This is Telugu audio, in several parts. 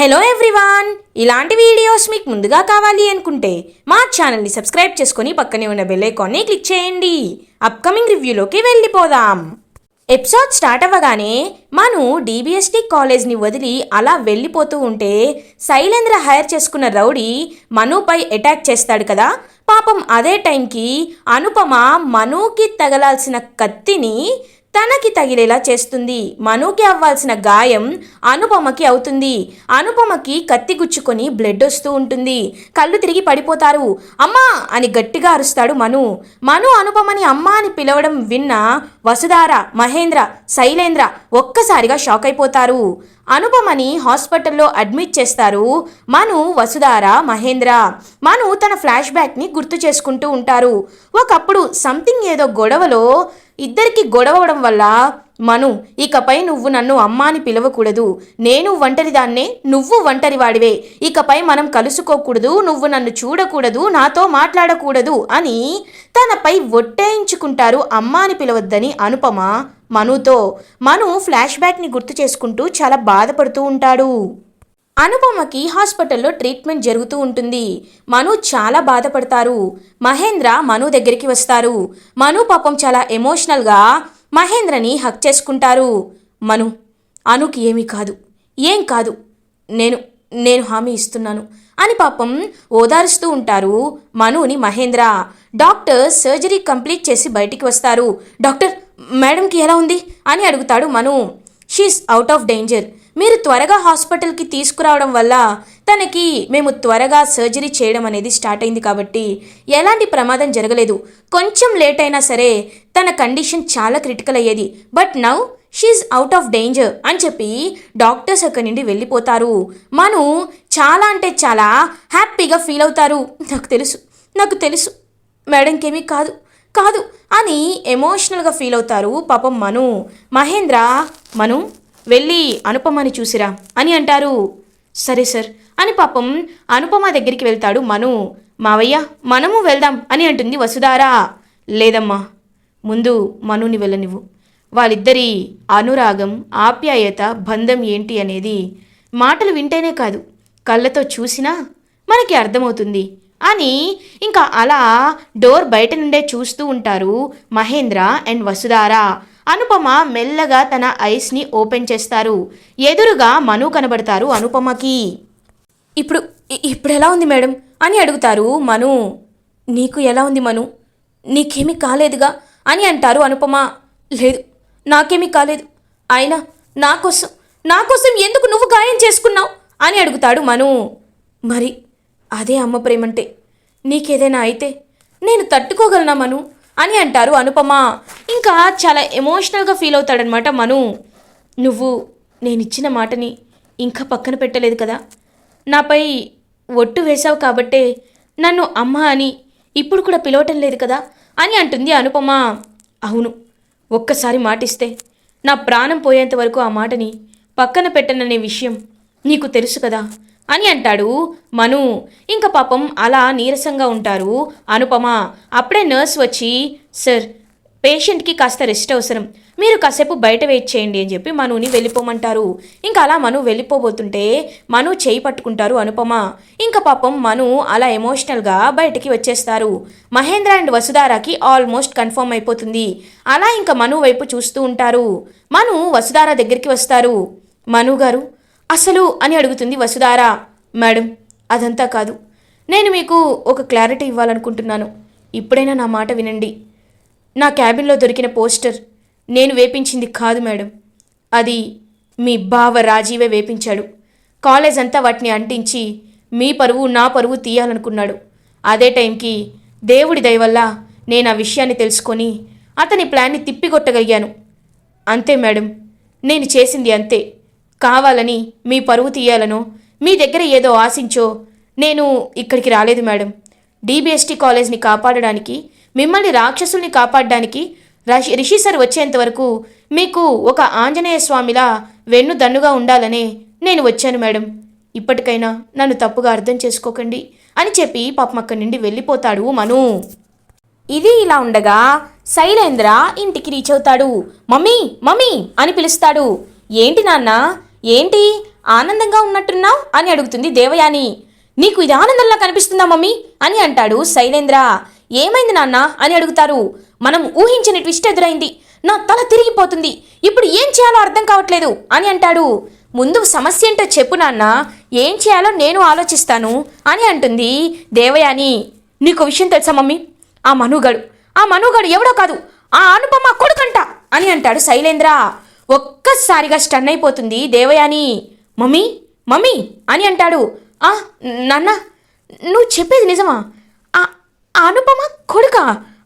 Hello everyone! ఇలాంటి వీడియోస్ మీకు ముందుగా కావాలి అనుకుంటే మా ఛానల్ని సబ్స్క్రైబ్ చేసుకొని పక్కనే ఉన్న బెల్ ఐకాన్ని క్లిక్ చేయండి. అప్కమింగ్ రివ్యూలోకి వెళ్ళిపోదాం. ఎపిసోడ్ స్టార్ట్ అవ్వగానే మను డీబీఎస్టీ కాలేజ్ని వదిలి అలా వెళ్ళిపోతూ ఉంటే శైలేంద్ర హైర్ చేసుకున్న రౌడీ మనుపై అటాక్ చేస్తాడు కదా. పాపం అదే టైంకి అనుపమ మనుకి తగలాల్సిన కత్తిని తనకి తగిలేలా చేస్తుంది. మనుకి అవ్వాల్సిన గాయం అనుపమకి అవుతుంది. అనుపమకి కత్తి గుచ్చుకొని బ్లడ్ వస్తూ ఉంటుంది. కళ్ళు తిరిగి పడిపోతారు. అమ్మా! అని గట్టిగా అరుస్తాడు మను. మను అనుపమని అమ్మా అని పిలవడం విన్న వసుధార మహేంద్ర శైలేంద్ర ఒక్కసారిగా షాక్ అయిపోతారు. అనుపమని హాస్పిటల్లో అడ్మిట్ చేస్తారు మను వసుధార మహేంద్ర. మను తన ఫ్లాష్ బ్యాక్ని గుర్తు చేసుకుంటూ ఉంటారు. ఒకప్పుడు సంథింగ్ ఏదో గొడవలో ఇద్దరికి గొడవడం వల్ల మను ఇకపై నువ్వు నన్ను అమ్మ అని పిలవకూడదు. నేను ఒంటరిదాన్నే నువ్వు ఒంటరివాడివే. ఇకపై మనం కలుసుకోకూడదు నువ్వు నన్ను చూడకూడదు నాతో మాట్లాడకూడదు అని తనపై ఒట్టేయించుకుంటారు అమ్మ అని పిలవద్దని అనుపమ మనుతో. మను ఫ్లాష్ బ్యాక్ని గుర్తు చేసుకుంటూ చాలా బాధపడుతూ ఉంటాడు. అనుపమకి హాస్పిటల్లో ట్రీట్మెంట్ జరుగుతూ ఉంటుంది. మను చాలా బాధపడతారు. మహేంద్ర మను దగ్గరికి వస్తారు. మను పాపం చాలా ఎమోషనల్గా మహేంద్రని హక్ చేసుకుంటారు. మను అనుకి ఏమీ కాదు. ఏం కాదు. నేను నేను హామీ ఇస్తున్నాను అని పాపం ఓదారుస్తూ ఉంటారు మనుని మహేంద్ర. డాక్టర్ సర్జరీ కంప్లీట్ చేసి బయటికి వస్తారు. డాక్టర్ మేడంకి ఎలా ఉంది? అని అడుగుతాడు Manu. She's out of danger మీరు త్వరగా హాస్పిటల్కి తీసుకురావడం వల్ల తనకి మేము త్వరగా సర్జరీ చేయడం అనేది స్టార్ట్ అయింది కాబట్టి ఎలాంటి ప్రమాదం జరగలేదు. కొంచెం లేట్ అయినా సరే తన కండిషన్ చాలా క్రిటికల్ అయ్యేది. But now she's out of danger అని చెప్పి డాక్టర్స్ అక్కడి నుండి వెళ్ళిపోతారు. మను చాలా అంటే చాలా హ్యాపీగా ఫీల్ అవుతారు. నాకు తెలుసు నాకు తెలుసు. మేడంకేమీ కాదు కాదు అని ఎమోషనల్గా ఫీల్ అవుతారు పాపం మను. మహేంద్ర మను? వెళ్ళి అనుపమని చూసిరా. అని అంటారు. సరే సార్. అని పాపం అనుపమ దగ్గరికి వెళ్తాడు మను. మావయ్య మనము వెళ్దాం అని అంటుంది వసుధారా. లేదమ్మా ముందు మనుని వెళ్ళనివ్వు. వాళ్ళిద్దరి అనురాగం ఆప్యాయత బంధం ఏంటి అనేది మాటలు వింటేనే కాదు. కళ్ళతో చూసినా మనకి అర్థమవుతుంది. అని ఇంకా అలా డోర్ బయట నుండే చూస్తూ ఉంటారు మహేంద్ర అండ్ వసుధారా. అనుపమ మెల్లగా తన ఐస్ని ఓపెన్ చేస్తారు. ఎదురుగా మను కనబడతారు అనుపమకి. ఇప్పుడు ఇప్పుడు ఎలా ఉంది మేడం? అని అడుగుతారు మను. నీకు ఎలా ఉంది మను? నీకేమీ కాలేదుగా? అని అంటారు అనుపమ. లేదు నాకేమీ కాలేదు. అయినా నాకోసం నాకోసం ఎందుకు నువ్వు గాయం చేసుకున్నావు? అని అడుగుతాడు మను. మరి అదే అమ్మ ప్రేమంటే నీకేదైనా అయితే నేను తట్టుకోగలనా మను? అని అంటారు అనుపమ. ఇంకా చాలా ఎమోషనల్గా ఫీల్ అవుతాడనమాట మను. నువ్వు నేను ఇచ్చిన మాటని ఇంకా పక్కన పెట్టలేదు కదా. నాపై ఒట్టు వేశావు కాబట్టే నన్ను అమ్మ అని ఇప్పుడు కూడా పిలవటం లేదు కదా అని అంటుంది అనుపమ. అవును ఒక్కసారి మాటిస్తే నా ప్రాణం పోయేంత వరకు ఆ మాటని పక్కన పెట్టననే విషయం నీకు తెలుసు కదా. అని అంటాడు మను. ఇంకా పాపం అలా నీరసంగా ఉంటారు అనుపమ. అప్పుడే నర్స్ వచ్చి సార్ పేషెంట్కి కాస్త రెస్ట్ అవసరం. మీరు కాసేపు బయట వెయిట్ చేయండి అని చెప్పి మనుని వెళ్ళిపోమంటారు. ఇంకా అలా మను వెళ్ళిపోబోతుంటే మను చేయి పట్టుకుంటారు అనుపమ. ఇంకా పాపం మను అలా ఎమోషనల్గా బయటికి వచ్చేస్తారు. మహేంద్ర అండ్ వసుధారాకి ఆల్మోస్ట్ కన్ఫర్మ్ అయిపోతుంది. అలా ఇంకా మను వైపు చూస్తూ ఉంటారు. మను వసుధార దగ్గరికి వస్తారు. మను గారు అసలు అని అడుగుతుంది వసుధార. మేడం అదంతా కాదు. నేను మీకు ఒక క్లారిటీ ఇవ్వాలనుకుంటున్నాను. ఇప్పుడైనా నా మాట వినండి. నా క్యాబిన్లో దొరికిన పోస్టర్ నేను వేపించింది కాదు మేడం. అది మీ బావ రాజీవే వేపించాడు. కాలేజ్ అంతా వాటిని అంటించి మీ పరువు నా పరువు తీయాలనుకున్నాడు. అదే టైంకి దేవుడి దయ వల్ల నేను ఆ విషయాన్ని తెలుసుకొని అతని ప్లాన్ని తిప్పికొట్టగలిగాను. అంతే మేడం. నేను చేసింది అంతే. కావాలని మీ పరువు తీయాలనో మీ దగ్గర ఏదో ఆశించో నేను ఇక్కడికి రాలేదు మేడం. డీబీఎస్టీ కాలేజ్ని కాపాడడానికి మిమ్మల్ని రాక్షసుల్ని కాపాడడానికి రషి రిషి సార్ వచ్చేంత వరకు మీకు ఒక ఆంజనేయ స్వామిలా వెన్ను దన్నుగా ఉండాలనే నేను వచ్చాను మేడం. ఇప్పటికైనా నన్ను తప్పుగా అర్థం చేసుకోకండి అని చెప్పి పాపం అక్కడి నుండి వెళ్ళిపోతాడు మను. ఇది ఇలా ఉండగా శైలేంద్ర ఇంటికి రీచ్ అవుతాడు. మమ్మీ మమ్మీ అని పిలుస్తాడు. ఏంటి నాన్న? ఏంటి? ఆనందంగా ఉన్నట్టున్నావు? అని అడుగుతుంది దేవయాని. నీకు ఇది ఆనందంలా కనిపిస్తుందా మమ్మీ? అని అంటాడు శైలేంద్ర. ఏమైంది నాన్న? అని అడుగుతారు. మనం ఊహించిన ట్విస్ట్ ఎదురైంది. నా తల తిరిగిపోతుంది. ఇప్పుడు ఏం చేయాలో అర్థం కావట్లేదు అని అంటాడు. ముందు సమస్య ఏంటో చెప్పు నాన్న. ఏం చేయాలో నేను ఆలోచిస్తాను అని అంటుంది దేవయాని. నీకు విషయం తెలుసా మమ్మీ? ఆ మనుగడు. ఆ మనుగడు ఎవడో కాదు. ఆ అనుపమ కొడుకంట అని అంటాడు శైలేంద్ర. ఒక్కసారిగా స్టన్ అయిపోతుంది. దేవయాని మమ్మీ మమ్మీ అని అంటాడు. ఆ నాన్న నువ్వు చెప్పేది నిజమా? ఆ అనుపమ కొడుక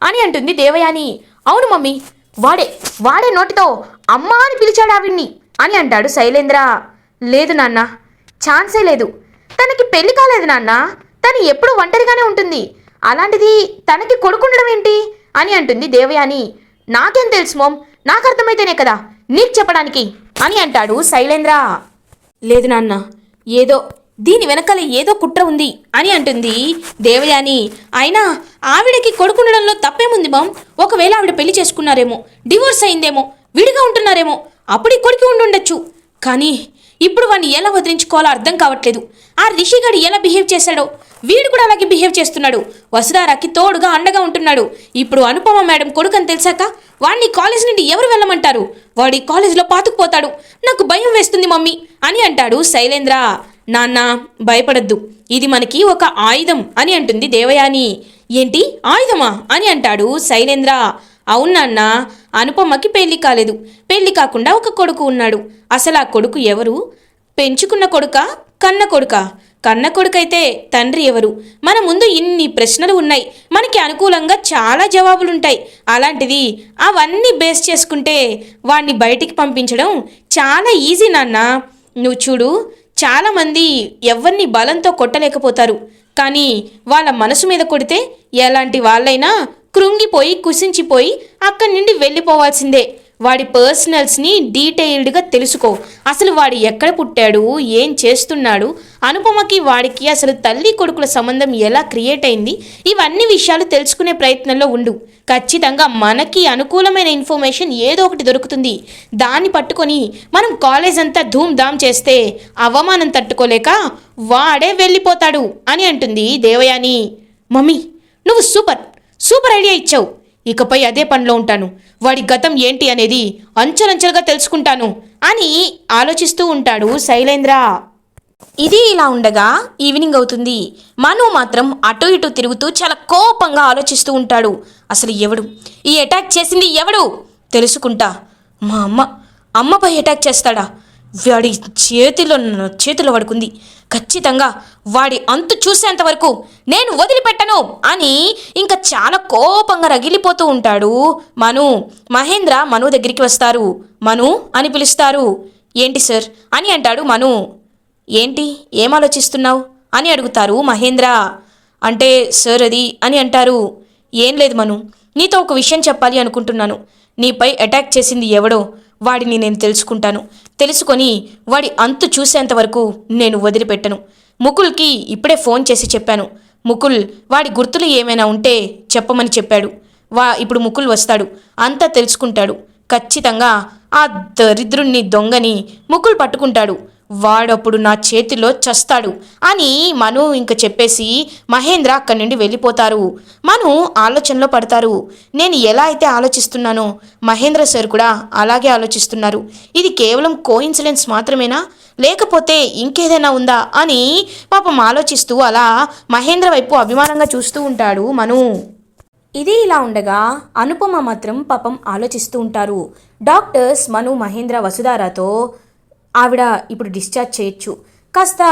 అని అంటుంది దేవయాని. అవును మమ్మీ వాడే వాడే నోటితో అమ్మా అని పిలిచాడు ఆవిడ్ని అని అంటాడు శైలేంద్ర. లేదు నాన్న ఛాన్సే లేదు. తనకి పెళ్ళి కాలేదు నాన్న. తను ఎప్పుడు ఒంటరిగానే ఉంటుంది. అలాంటిది తనకి కొడుకుండడం ఏంటి? అని అంటుంది దేవయాని. నాకేం తెలుసు మోమ్ నాకు అర్థమైతేనే కదా. నీకు చెప్పడానికి అని అంటాడు శైలేంద్ర. లేదు నాన్న ఏదో దీని వెనకాల ఏదో కుట్ర ఉంది అని అంటుంది దేవయాని. అయినా ఆవిడకి కొడుకుండడంలో తప్పేముంది మామ్ ఒకవేళ ఆవిడ పెళ్ళి చేసుకున్నారేమో డివోర్స్ అయిందేమో విడిగా ఉంటున్నారేమో అప్పుడు కొడుకు ఉండుండొచ్చు. కానీ ఇప్పుడు వాడిని ఎలా వదిలించుకోవాలో అర్థం కావట్లేదు. ఆ రిషిగాడు ఎలా బిహేవ్ చేశాడో వీడు కూడా అలాగే బిహేవ్ చేస్తున్నాడు. వసుధారాకి తోడుగా అండగా ఉంటున్నాడు. ఇప్పుడు అనుపమ మేడం కొడుకని తెలిసాక వాడిని కాలేజ్ నుండి ఎవరు వెళ్ళమంటారు? వాడి కాలేజీలో పాతుకుపోతాడు. నాకు భయం వేస్తుంది మమ్మీ అని అంటాడు శైలేంద్ర. నాన్న భయపడద్దు. ఇది మనకి ఒక ఆయుధం అని అంటుంది దేవయాని. ఏంటి? ఆయుధమా అని అంటాడు శైలేంద్ర. అవునాన్న అనుపమకి పెళ్ళి కాలేదు. పెళ్ళి కాకుండా ఒక కొడుకు ఉన్నాడు. అసలు ఆ కొడుకు ఎవరు? పెంచుకున్న కొడుక కన్న కొడుక? కన్న కొడుకైతే తండ్రి ఎవరు? మన ముందు ఇన్ని ప్రశ్నలు ఉన్నాయి. మనకి అనుకూలంగా చాలా జవాబులుంటాయి. అలాంటిది అవన్నీ బేస్ చేసుకుంటే వాణ్ణి బయటికి పంపించడం చాలా ఈజీ నాన్న. నువ్వు చూడు చాలామంది ఎవరిని బలంతో కొట్టలేకపోతారు. కానీ వాళ్ళ మనసు మీద కొడితే ఎలాంటి వాళ్ళైనా కృంగిపోయి కుసించిపోయి అక్కడి నుండి వెళ్ళిపోవాల్సిందే. వాడి పర్సనల్స్ని డీటెయిల్డ్గా తెలుసుకో. అసలు వాడు ఎక్కడ పుట్టాడు? ఏం చేస్తున్నాడు? అనుపమకి వాడికి అసలు తల్లి కొడుకుల సంబంధం ఎలా క్రియేట్ అయింది? ఇవన్నీ విషయాలు తెలుసుకునే ప్రయత్నంలో ఉండు. ఖచ్చితంగా మనకి అనుకూలమైన ఇన్ఫర్మేషన్ ఏదో ఒకటి దొరుకుతుంది. దాన్ని పట్టుకొని మనం కాలేజ్ అంతా ధూమ్ ధామ్ చేస్తే అవమానం తట్టుకోలేక వాడే వెళ్ళిపోతాడు అని అంటుంది దేవయాని. మమ్మీ నువ్వు సూపర్. సూపర్ ఐడియా ఇచ్చావు. ఇకపై అదే పనిలో ఉంటాను. వాడి గతం ఏంటి అనేది అంచెలంచెలుగా తెలుసుకుంటాను అని ఆలోచిస్తూ ఉంటాడు శైలేంద్ర. ఇది ఇలా ఉండగా ఈవినింగ్ అవుతుంది. మను మాత్రం అటు ఇటు తిరుగుతూ చాలా కోపంగా ఆలోచిస్తూ ఉంటాడు. అసలు ఎవడు? ఈ అటాక్ చేసింది ఎవడు? తెలుసుకుంటా. మా అమ్మ. అమ్మపై అటాక్ చేస్తాడా? వాడి చేతిలో చేతిలో పడుకుంది. ఖచ్చితంగా వాడి అంతు చూసేంత వరకు నేను వదిలిపెట్టను అని ఇంకా చాలా కోపంగా రగిలిపోతూ ఉంటాడు మను. మహేంద్ర మను దగ్గరికి వస్తారు. మను అని పిలుస్తారు. ఏంటి సార్? అని అంటాడు మను. ఏంటి? ఏం ఆలోచిస్తున్నావు? అని అడుగుతారు మహేంద్ర. అంటే సార్ అది అని అంటారు. ఏం లేదు మను. నీతో ఒక విషయం చెప్పాలి అనుకుంటున్నాను. నీపై అటాక్ చేసింది ఎవడో? వాడిని నేను తెలుసుకుంటాను. తెలుసుకొని వాడి అంతు చూసేంత వరకు నేను వదిలిపెట్టను. ముకుల్కి ఇప్పుడే ఫోన్ చేసి చెప్పాను. ముకుల్ వాడి గుర్తులు ఏమైనా ఉంటే చెప్పమని చెప్పాడు. వా ఇప్పుడు ముకుల్ వస్తాడు. అంతా తెలుసుకుంటాడు. ఖచ్చితంగా ఆ దరిద్రుణ్ణి దొంగని ముకుల్ పట్టుకుంటాడు. వాడప్పుడు నా చేతిలో చస్తాడు అని మను ఇంక చెప్పేసి మహేంద్ర అక్కడి నుండి వెళ్ళిపోతారు. మను ఆలోచనలో పడతారు. నేను ఎలా అయితే ఆలోచిస్తున్నానో మహేంద్ర సార్ కూడా అలాగే ఆలోచిస్తున్నారు. ఇది కేవలం కోఇన్సిడెన్స్ మాత్రమేనా? లేకపోతే ఇంకేదైనా ఉందా? అని పాపం ఆలోచిస్తూ అలా మహేంద్ర వైపు అభిమానంగా చూస్తూ ఉంటాడు మను. ఇది ఇలా ఉండగా అనుపమ మాత్రం పాపం ఆలోచిస్తూ ఉంటారు. డాక్టర్స్ మను మహేంద్ర వసుధారాతో ఆవిడ ఇప్పుడు డిశ్చార్జ్ చేయొచ్చు. కాస్త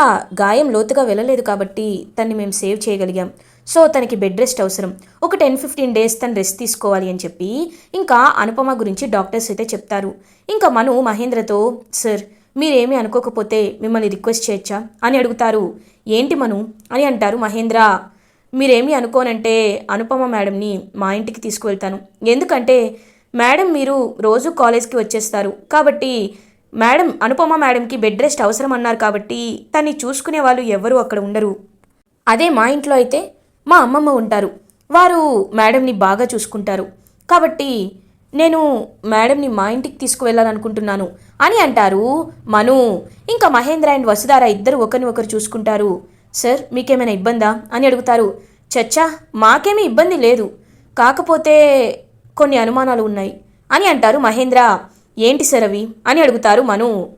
గాయం లోతుగా వెళ్ళలేదు కాబట్టి తన్ని మేము సేవ్ చేయగలిగాం. సో తనకి బెడ్ రెస్ట్ అవసరం. ఒక టెన్ ఫిఫ్టీన్ డేస్ తను రెస్ట్ తీసుకోవాలి అని చెప్పి ఇంకా అనుపమ గురించి డాక్టర్స్ అయితే చెప్తారు. ఇంకా మను మహేంద్రతో సార్ మీరేమీ అనుకోకపోతే మిమ్మల్ని రిక్వెస్ట్ చేయొచ్చా? అని అడుగుతారు. ఏంటి మను? అని అంటారు మహేంద్ర. మీరేమీ అనుకోనంటే అనుపమ మేడంని మా ఇంటికి తీసుకువెళ్తాను. ఎందుకంటే మేడం మీరు రోజు కాలేజ్కి వచ్చేస్తారు. కాబట్టి మేడం అనుపమ మేడంకి బెడ్ రెస్ట్ అవసరం అన్నారు కాబట్టి తన్ని చూసుకునే వాళ్ళు ఎవరు అక్కడ ఉండరు. అదే మా ఇంట్లో అయితే మా అమ్మమ్మ ఉంటారు. వారు మేడంని బాగా చూసుకుంటారు. కాబట్టి నేను మేడంని మా ఇంటికి తీసుకువెళ్ళాలనుకుంటున్నాను అని అంటారు మను. ఇంకా మహేంద్ర అండ్ వసుధార ఇద్దరు ఒకరిని ఒకరు చూసుకుంటారు. సార్ మీకేమైనా ఇబ్బందా అని అడుగుతారు. చచ్చా మాకేమీ ఇబ్బంది లేదు. కాకపోతే కొన్ని అనుమానాలు ఉన్నాయి అని అంటారు మహేంద్ర. ఏంటి సరవి అని అడుగుతారు మను.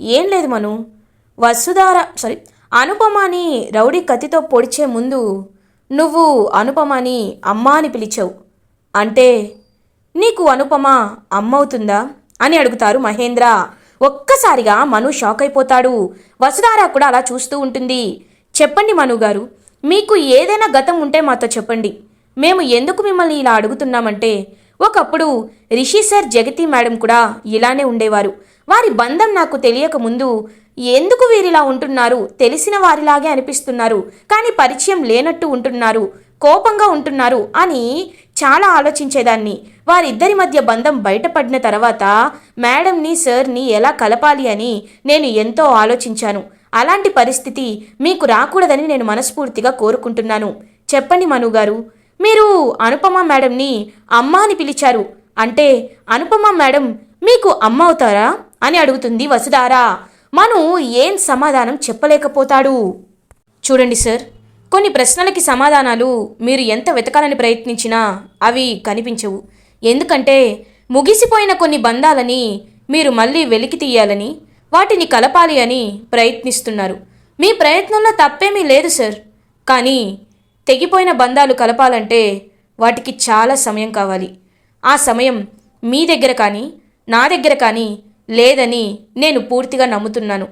ఏం లేదు మను. వసుధార సారీ అనుపమాని రౌడీ కత్తితో పొడిచే ముందు నువ్వు అనుపమాని అమ్మ అని పిలిచావు. అంటే నీకు అనుపమ అమ్మవుతుందా? అని అడుగుతారు మహేంద్ర. ఒక్కసారిగా మను షాక్ అయిపోతాడు వసుధార కూడా అలా చూస్తూ ఉంటుంది. చెప్పండి మను గారు మీకు ఏదైనా గతం ఉంటే మాతో చెప్పండి. మేము ఎందుకు మిమ్మల్ని ఇలా అడుగుతున్నామంటే ఒకప్పుడు రిషి సార్ జగతి మేడం కూడా ఇలానే ఉండేవారు. వారి బంధం నాకు తెలియక ముందు ఎందుకు వీరిలా ఉంటున్నారు? తెలిసిన వారిలాగే అనిపిస్తున్నారు. కానీ పరిచయం లేనట్టు ఉంటున్నారు. కోపంగా ఉంటున్నారు అని చాలా ఆలోచించేదాన్ని. వారిద్దరి మధ్య బంధం బయటపడిన తర్వాత మేడంని సార్ని ఎలా కలపాలి అని నేను ఎంతో ఆలోచించాను. అలాంటి పరిస్థితి మీకు రాకూడదని నేను మనస్ఫూర్తిగా కోరుకుంటున్నాను. చెప్పండి మనుగారు. మీరు అనుపమ మేడంని అమ్మ అని పిలిచారు. అంటే అనుపమ మేడం మీకు అమ్మ అవుతారా? అని అడుగుతుంది వసుధారా. మను ఏం సమాధానం చెప్పలేకపోతాడు. చూడండి సార్ కొన్ని ప్రశ్నలకి సమాధానాలు మీరు ఎంత వెతకాలని ప్రయత్నించినా అవి కనిపించవు. ఎందుకంటే ముగిసిపోయిన కొన్ని బంధాలని మీరు మళ్ళీ వెలికి తీయాలని వాటిని కలపాలి అని ప్రయత్నిస్తున్నారు. మీ ప్రయత్నంలో తప్పేమీ లేదు సార్. కానీ తెగిపోయిన బంధాలు కలపాలంటే వాటికి చాలా సమయం కావాలి. ఆ సమయం మీ దగ్గర కానీ నా దగ్గర కానీ లేదని నేను పూర్తిగా నమ్ముతున్నాను.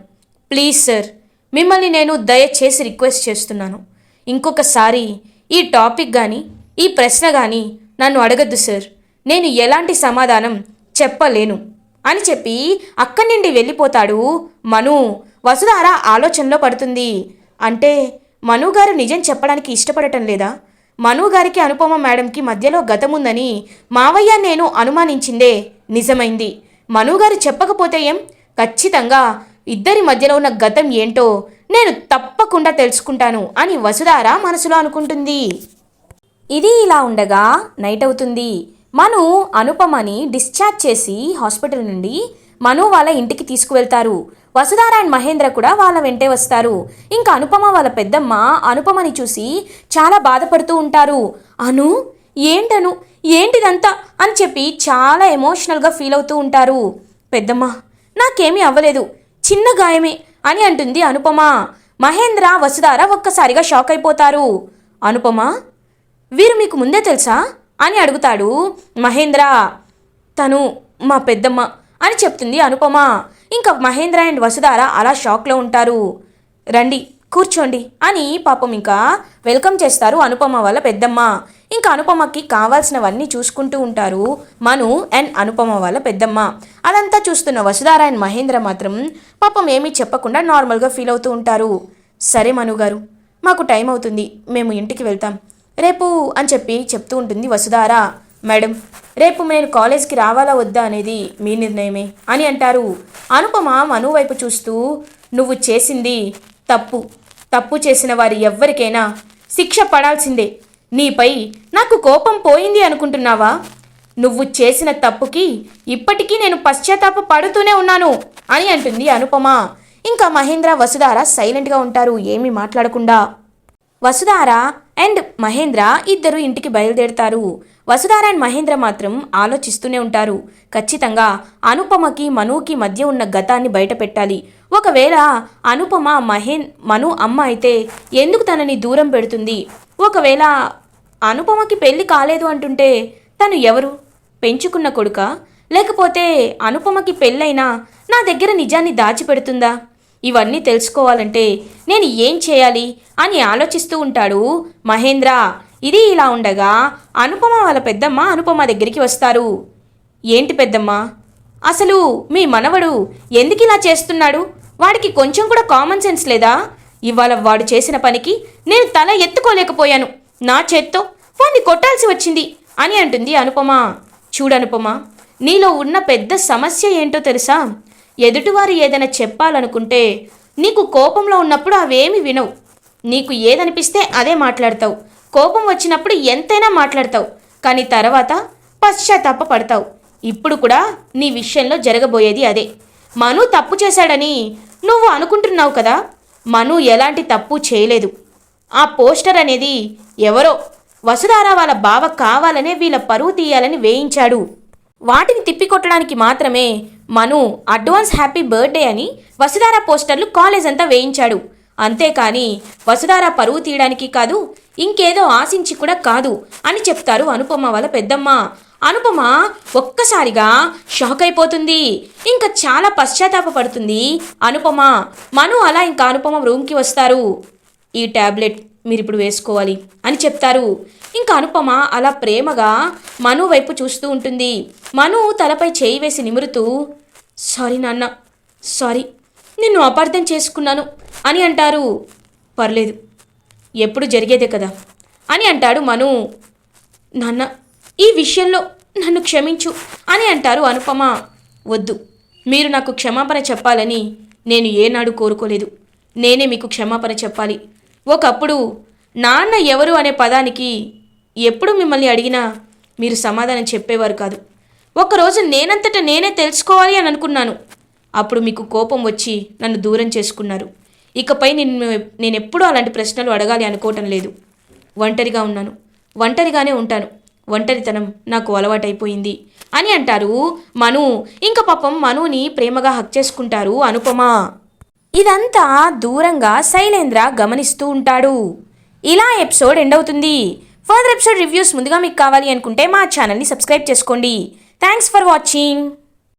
ప్లీజ్ సార్ మిమ్మల్ని నేను దయచేసి రిక్వెస్ట్ చేస్తున్నాను. ఇంకొకసారి ఈ టాపిక్ కానీ ఈ ప్రశ్న కానీ నన్ను అడగద్దు సార్. నేను ఎలాంటి సమాధానం చెప్పలేను. అని చెప్పి అక్కడి నుండి వెళ్ళిపోతాడు మను. వసుధార ఆలోచనలో పడుతుంది. అంటే మనుగారు నిజం చెప్పడానికి ఇష్టపడటం లేదా? మనుగారికి అనుపమ మేడంకి మధ్యలో గతముందని మావయ్య నేను అనుమానించిందే. నిజమైంది. మనుగారు చెప్పకపోతే ఏం? ఖచ్చితంగా ఇద్దరి మధ్యలో ఉన్న గతం ఏంటో నేను తప్పకుండా తెలుసుకుంటాను అని వసుధార మనసులో అనుకుంటుంది. ఇది ఇలా ఉండగా నైట్ అవుతుంది. మను అనుపమని డిశ్చార్జ్ చేసి హాస్పిటల్ నుండి మను వాళ్ళ ఇంటికి తీసుకువెళ్తారు. వసుధార అండ్ మహేంద్ర కూడా వాళ్ళ వెంటే వస్తారు. ఇంకా అనుపమ వాళ్ళ పెద్దమ్మ అనుపమని చూసి చాలా బాధపడుతూ ఉంటారు. అను ఏంటను? ఏంటిదంతా? అని చెప్పి చాలా ఎమోషనల్గా ఫీల్ అవుతూ ఉంటారు. పెద్దమ్మ నాకేమీ అవ్వలేదు. చిన్న గాయమే అని అంటుంది అనుపమ. మహేంద్ర వసుధార ఒక్కసారిగా షాక్ అయిపోతారు. అనుపమ వీరు మీకు ముందే తెలుసా? అని అడుగుతాడు మహేంద్ర. తను మా పెద్దమ్మ. అని చెప్తుంది అనుపమ. ఇంకా మహేంద్ర అండ్ వసుధార అలా షాక్లో ఉంటారు. రండి కూర్చోండి అని పాపం ఇంకా వెల్కమ్ చేస్తారు అనుపమ వాళ్ళ పెద్దమ్మ. ఇంకా అనుపమకి కావాల్సినవన్నీ చూసుకుంటూ ఉంటారు మను అండ్ అనుపమ వాళ్ళ పెద్దమ్మ. అదంతా చూస్తున్న వసుధార అండ్ మహేంద్ర మాత్రం పాపం ఏమీ చెప్పకుండా నార్మల్గా ఫీల్ అవుతూ ఉంటారు. సరే మను గారు మాకు టైం అవుతుంది మేము ఇంటికి వెళ్తాం. రేపు అని చెప్పి చెప్తూ ఉంటుంది వసుధార. మేడం రేపు నేను కాలేజ్కి రావాలా వద్దా అనేది మీ నిర్ణయమే అని అంటారు. అనుపమ మను వైపు చూస్తూ నువ్వు చేసింది తప్పు. తప్పు చేసిన వారి ఎవ్వరికైనా శిక్ష పడాల్సిందే. నీపై నాకు కోపం పోయింది అనుకుంటున్నావా? నువ్వు చేసిన తప్పుకి ఇప్పటికీ నేను పశ్చాత్తాప పడుతూనే ఉన్నాను అని అంటుంది అనుపమ. ఇంకా మహేంద్ర వసుధార సైలెంట్గా ఉంటారు ఏమీ మాట్లాడకుండా. వసుధార అండ్ మహేంద్ర ఇద్దరు ఇంటికి బయలుదేరుతారు. వసుధార అండ్ మహేంద్ర మాత్రం ఆలోచిస్తూనే ఉంటారు. ఖచ్చితంగా అనుపమకి మనుకి మధ్య ఉన్న గతాన్ని బయట పెట్టాలి ఒకవేళ అనుపమ మహేన్ మను అమ్మ అయితే ఎందుకు తనని దూరం పెడుతుంది? ఒకవేళ అనుపమకి పెళ్ళి కాలేదు అంటుంటే తను ఎవరు? పెంచుకున్న కొడుక? లేకపోతే అనుపమకి పెళ్ళైనా నా దగ్గర నిజాన్ని దాచిపెడుతుందా? ఇవన్నీ తెలుసుకోవాలంటే నేను ఏం చేయాలి అని ఆలోచిస్తూ ఉంటాడు. మహేంద్ర ఇది ఇలా ఉండగా అనుపమ వాళ్ళ పెద్దమ్మ అనుపమ దగ్గరికి వస్తారు. ఏంటి పెద్దమ్మ? అసలు మీ మనవడు ఎందుకు ఇలా చేస్తున్నాడు? వాడికి కొంచెం కూడా కామన్ సెన్స్ లేదా? ఇవాళ వాడు చేసిన పనికి నేను తల ఎత్తుకోలేకపోయాను. నా చేత్తో వాడిని కొట్టాల్సి వచ్చింది అని అంటుంది అనుపమ. చూడనుపమ నీలో ఉన్న పెద్ద సమస్య ఏంటో తెలుసా? ఎదుటివారు ఏదైనా చెప్పాలనుకుంటే నీకు కోపంలో ఉన్నప్పుడు అవేమి వినవు. నీకు ఏదనిపిస్తే అదే మాట్లాడతావు. కోపం వచ్చినప్పుడు ఎంతైనా మాట్లాడతావు. కానీ తర్వాత పశ్చాత్తాప పడతావు ఇప్పుడు కూడా నీ విషయంలో జరగబోయేది అదే. మను తప్పు చేశాడని నువ్వు అనుకుంటున్నావు కదా? మను ఎలాంటి తప్పు చేయలేదు. ఆ పోస్టర్ అనేది ఎవరో వసుధారా వాళ్ళ బావ కావాలనే వీళ్ళ పరువు తీయాలని వేయించాడు. వాటిని తిప్పికొట్టడానికి మాత్రమే మను అడ్వాన్స్ హ్యాపీ బర్త్డే అని వసుధార పోస్టర్లు కాలేజ్ అంతా వేయించాడు. అంతేకాని వసుధార పరువు తీయడానికి కాదు ఇంకేదో ఆశించి కూడా కాదు అని చెప్తారు అనుపమ వాళ్ళ పెద్దమ్మ. అనుపమ ఒక్కసారిగా షాక్ అయిపోతుంది. ఇంకా చాలా పశ్చాత్తాపపడుతుంది అనుపమ. మను అలా ఇంకా అనుపమ రూమ్కి వస్తారు. ఈ టాబ్లెట్ మీరు ఇప్పుడు వేసుకోవాలి అని చెప్తారు. ఇంకా అనుపమ అలా ప్రేమగా మను వైపు చూస్తూ ఉంటుంది. మను తలపై చేయి వేసి నిమురుతూ సారీ నాన్న సారీ నిన్ను అపార్థం చేసుకున్నాను అని అంటారు. పర్లేదు ఎప్పుడు జరిగేదే కదా అని అంటాడు మను. నాన్న ఈ విషయంలో నన్ను క్షమించు అని అంటారు అనుపమ. వద్దు మీరు నాకు క్షమాపణ చెప్పాలని నేను ఏనాడు కోరుకోలేదు. నేనే మీకు క్షమాపణ చెప్పాలి. ఒకప్పుడు నాన్న ఎవరు? అనే పదానికి ఎప్పుడు మిమ్మల్ని అడిగినా మీరు సమాధానం చెప్పేవారు కాదు. ఒకరోజు నేనంతట నేనే తెలుసుకోవాలి అని అనుకున్నాను. అప్పుడు మీకు కోపం వచ్చి నన్ను దూరం చేసుకున్నారు. ఇకపై నేను నేను ఎప్పుడూ అలాంటి ప్రశ్నలు అడగాలి అనుకోవటం లేదు. ఒంటరిగా ఉన్నాను. ఒంటరిగానే ఉంటాను. ఒంటరితనం నాకు అలవాటైపోయింది అని అంటారు మను. ఇంక పాపం మనుని ప్రేమగా హక్ చేసుకుంటారు అనుపమ. ఇదంతా దూరంగా శైలేంద్ర గమనిస్తూ ఉంటాడు. ఇలా ఎపిసోడ్ ఎండ్ అవుతుంది. ఫర్దర్ ఎపిసోడ్ రివ్యూస్ ముందుగా మీకు కావాలి అనుకుంటే మా ఛానల్ని సబ్స్క్రైబ్ చేసుకోండి. Thanks for watching.